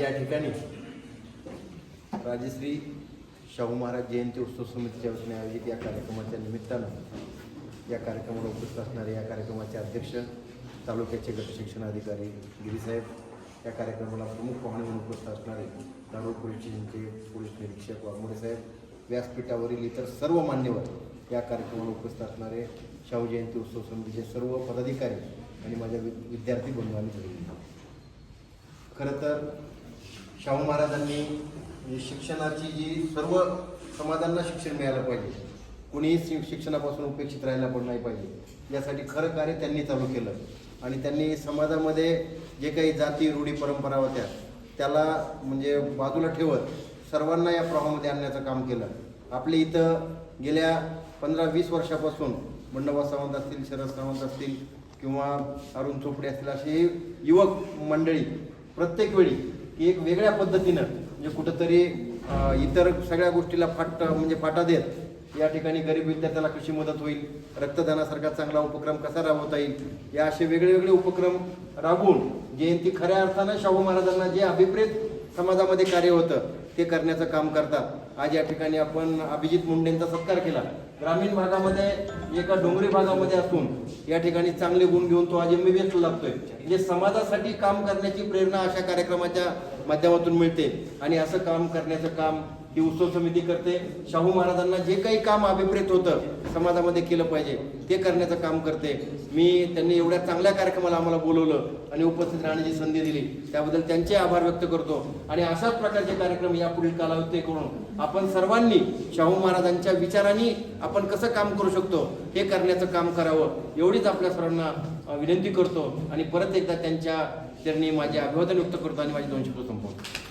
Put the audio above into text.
या ठिकाणी राजश्री शाहू महाराज जयंती उत्सव समितीच्या वतीने आयोजित या कार्यक्रमाच्या निमित्तानं या कार्यक्रमाला उपस्थित असणारे या कार्यक्रमाचे अध्यक्ष तालुक्याचे गटशिक्षण अधिकारी गिरीसाहेब या कार्यक्रमाला प्रमुख पाहुणे म्हणून उपस्थित असणारे दारू पोलीस स्टेशनचे पोलीस निरीक्षक वाघमोडे साहेब व्यासपीठावरील इतर सर्व मान्यवर या कार्यक्रमाला उपस्थित असणारे शाहू जयंती उत्सव समितीचे सर्व पदाधिकारी आणि माझ्या वि- विद्यार्थी बंधू आणि खरं तर शाहू महाराजांनी शिक्षणाची जी सर्व समाजांना शिक्षण मिळालं पाहिजे. कुणीही शिक्षणापासून उपेक्षित राहायला पण नाही पाहिजे. यासाठी खरं कार्य त्यांनी चालू केलं. आणि त्यांनी समाजामध्ये जे काही जाती रूढी परंपरा होत्या त्याला म्हणजे बाजूला ठेवत सर्वांना या प्रवाहामध्ये आणण्याचं काम केलं. आपल्या इथं गेल्या पंधरा वीस वर्षापासून मंडवा सावंत असतील शरद सावंत असतील किंवा अरुण चोपडे असतील अशी युवक मंडळी प्रत्येक वेळी की एक वेगळ्या पद्धतीनं म्हणजे कुठंतरी इतर सगळ्या गोष्टीला फाट म्हणजे फाटा देत या ठिकाणी गरीब विद्यार्थ्याला कशी मदत होईल रक्तदानासारखा चांगला उपक्रम कसा राबवता येईल या असे वेगळे वेगळे उपक्रम राबवून जयंती खऱ्या अर्थानं शाहू महाराजांना जे अभिप्रेत समाजामध्ये कार्य होतं ते करण्याचं काम करतात. आज या ठिकाणी आपण अभिजित मुंडेंचा सत्कार केला. ग्रामीण भागामध्ये एका डोंगरी भागामध्ये असून या ठिकाणी चांगले गुण घेऊन तो आज एम बी लागतोय. म्हणजे समाजासाठी काम करण्याची प्रेरणा अशा कार्यक्रमाच्या माध्यमातून मिळते. आणि असं काम करण्याचं काम ही उत्सव समिती करते. शाहू महाराजांना जे काही काम अभिप्रेत होतं समाजामध्ये केलं पाहिजे ते करण्याचं काम करते. मी त्यांनी एवढ्या चांगल्या कार्यक्रमाला आम्हाला बोलवलं आणि उपस्थित राहण्याची संधी दिली. त्याबद्दल त्यांचे आभार व्यक्त करतो. आणि अशाच प्रकारचे कार्यक्रम यापुढील कालावधी करून आपण सर्वांनी शाहू महाराजांच्या विचारांनी आपण कसं काम करू शकतो हे करण्याचं काम करावं एवढीच आपल्या सर्वांना विनंती करतो. आणि परत एकदा त्यांच्या त्यांनी माझे अभिवादन व्यक्त करतो आणि माझे दोन शब्द संपवतो.